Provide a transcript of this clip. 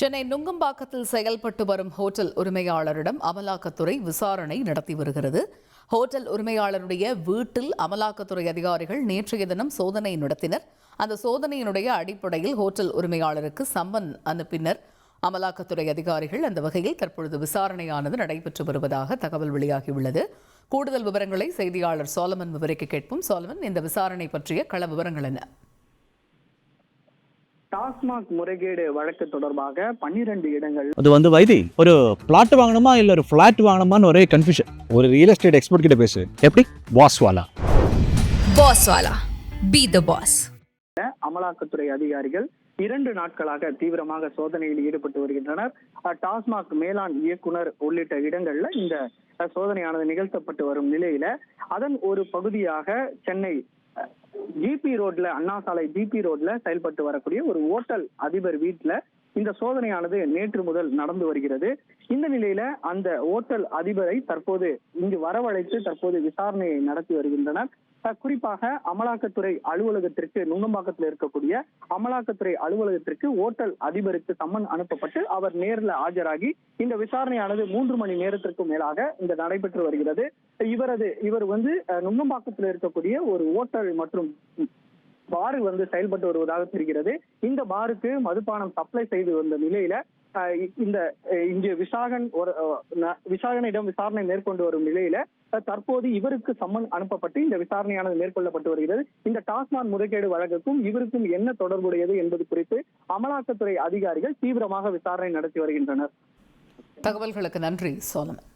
சென்னை நுங்கம்பாக்கத்தில் செயல்பட்டு வரும் ஹோட்டல் உரிமையாளரிடம் அமலாக்கத்துறை விசாரணை நடத்தி வருகிறது. ஹோட்டல் உரிமையாளருடைய வீட்டில் அமலாக்கத்துறை அதிகாரிகள் நேற்றைய தினம் சோதனை நடத்தினர். அந்த சோதனையினுடைய அடிப்படையில் ஹோட்டல் உரிமையாளருக்கு சம்மன் அனுப்பினர். அமலாக்கத்துறை அதிகாரிகள் அந்த வகையில் தற்பொழுது விசாரணையானது நடைபெற்று வருவதாக தகவல் வெளியாகியுள்ளது. கூடுதல் விவரங்களை செய்தியாளர் சோலமன் விவரிக்க கேட்போம். சோலமன் இந்த விசாரணை பற்றிய கள விவரங்கள் என்ன? டாஸ்மாக் முறைகேடு வழக்கு தொடர்பாக பன்னிரண்டு இடங்கள் அது வந்து வைத்தி ஒரு பிளாட் வாங்கணுமா இல்ல ஒரு ஃபிளாட் வாங்கணுமான்னு ஒரே கன்ஃபியூஷன் ஒரு ரியல் எஸ்டேட் எக்ஸ்பர்ட் கிட்ட பேசு. எப்படி? பாஸ் வாலா. பாஸ் வாலா. பி த பாஸ் அமலாக்கத்துறை அதிகாரிகள் இரண்டு நாட்களாக தீவிரமாக சோதனையில் ஈடுபட்டு வருகின்றனர். டாஸ்மாக் மேலாண் இயக்குனர் உள்ளிட்ட இடங்கள்ல இந்த சோதனையானது நிகழ்த்தப்பட்டு வரும் நிலையில அதன் ஒரு பகுதியாக சென்னை ஜிபி ரோட்ல அண்ணா சாலை ஜிபி ரோட்ல செயல்பட்டு வரக்கூடிய ஒரு ஓட்டல் அதிபர் வீட்டுல இந்த சோதனையானது நேற்று முதல் நடந்து வருகிறது. இந்த நிலையில அந்த ஓட்டல் அதிபரை தற்போது இங்கு வரவழைத்து தற்போது விசாரணையை நடத்தி வருகின்றனர். குறிப்பாக அமலாக்கத்துறை அலுவலகத்திற்கு நுங்கம்பாக்கத்தில் இருக்கக்கூடிய அமலாக்கத்துறை அலுவலகத்திற்கு ஓட்டல் அதிபருக்கு சம்மன் அனுப்பப்பட்டு அவர் நேரில் ஆஜராகி இந்த விசாரணையானது மூன்று மணி நேரத்திற்கும் மேலாக இந்த நடைபெற்று வருகிறது. இவரது இவர் வந்து நுங்கம்பாக்கத்தில் இருக்கக்கூடிய ஒரு ஓட்டல் மற்றும் பார் வந்து செயல்பட்டு வருவதாக தெரிகிறது. இந்த பாருக்கு மதுபானம் சப்ளை செய்து வந்த நிலையில இந்த இங்கு விசாகன் ஒரு விசாகனிடம் விசாரணை மேற்கொண்டு வரும் நிலையில தற்போது இவருக்கு சம்மன் அனுப்பப்பட்டு இந்த விசாரணையானது மேற்கொள்ளப்பட்டு வருகிறது. இந்த டாஸ்மாக் முறைகேடு வழக்குக்கும் இவருக்கும் என்ன தொடர்புடையது என்பது குறித்து அமலாக்கத்துறை அதிகாரிகள் தீவிரமாக விசாரணை நடத்தி வருகின்றனர். தகவல்களுக்கு நன்றி சோலமன்